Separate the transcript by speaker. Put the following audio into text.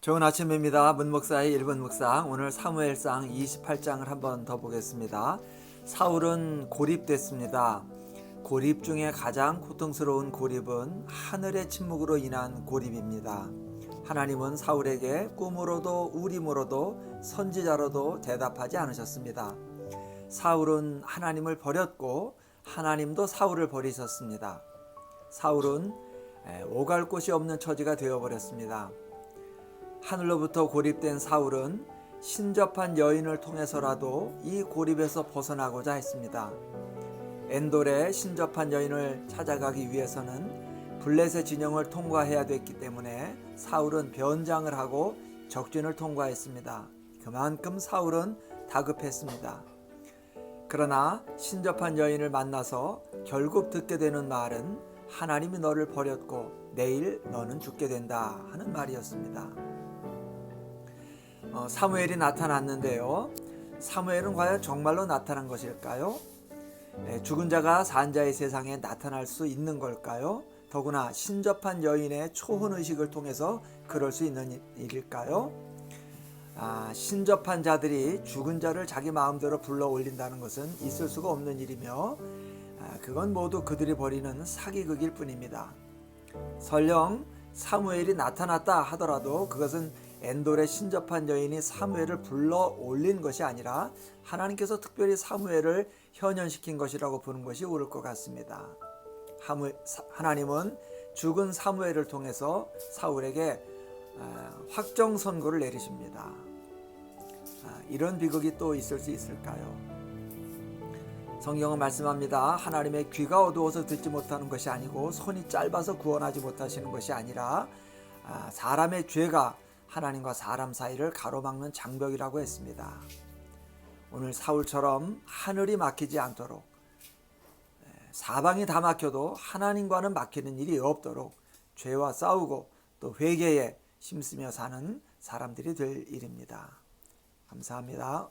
Speaker 1: 좋은 아침입니다. 문목사의 1분 묵상 오늘 사무엘상 28장을 한번 더 보겠습니다. 사울은 고립됐습니다. 고립 중에 가장 고통스러운 고립은 하늘의 침묵으로 인한 고립입니다. 하나님은 사울에게 꿈으로도 우림으로도 선지자로도 대답하지 않으셨습니다. 사울은 하나님을 버렸고 하나님도 사울을 버리셨습니다. 사울은 에, 오갈 곳이 없는 처지가 되어버렸습니다. 하늘로부터 고립된 사울은 신접한 여인을 통해서라도 이 고립에서 벗어나고자 했습니다. 엔돌의 신접한 여인을 찾아가기 위해서는 블레셋 진영을 통과해야 됐기 때문에 사울은 변장을 하고 적진을 통과했습니다. 그만큼 사울은 다급했습니다. 그러나 신접한 여인을 만나서 결국 듣게 되는 말은 하나님이 너를 버렸고 내일 너는 죽게 된다 하는 말이었습니다. 어, 사무엘이 나타났는데요. 사무엘은 과연 정말로 나타난 것일까요? 에, 죽은 자가 산 자의 세상에 나타날 수 있는 걸까요? 더구나 신접한 여인의 초혼 의식을 통해서 그럴 수 있는 일일까요? 아, 신접한 자들이 죽은 자를 자기 마음대로 불러 올린다는 것은 있을 수가 없는 일이며 아, 그건 모두 그들이 벌이는 사기극일 뿐입니다. 설령 사무엘이 나타났다 하더라도 그것은 엔돌의 신접한 여인이 사무엘을 불러 올린 것이 아니라 하나님께서 특별히 사무엘을 현현시킨 것이라고 보는 것이 옳을 것 같습니다. 하나님은 죽은 사무엘을 통해서 사울에게 아, 확정 선고를 내리십니다. 아, 이런 비극이 또 있을 수 있을까요? 성경은 말씀합니다. 하나님의 귀가 어두워서 듣지 못하는 것이 아니고 손이 짧아서 구원하지 못하시는 것이 아니라 아, 사람의 죄가 하나님과 사람 사이를 가로막는 장벽이라고 했습니다. 오늘 사울처럼 하늘이 막히지 않도록 에, 사방이 다 막혀도 하나님과는 막히는 일이 없도록 죄와 싸우고 또 회개에 힘쓰며 사는 사람들이 될 일입니다. 감사합니다.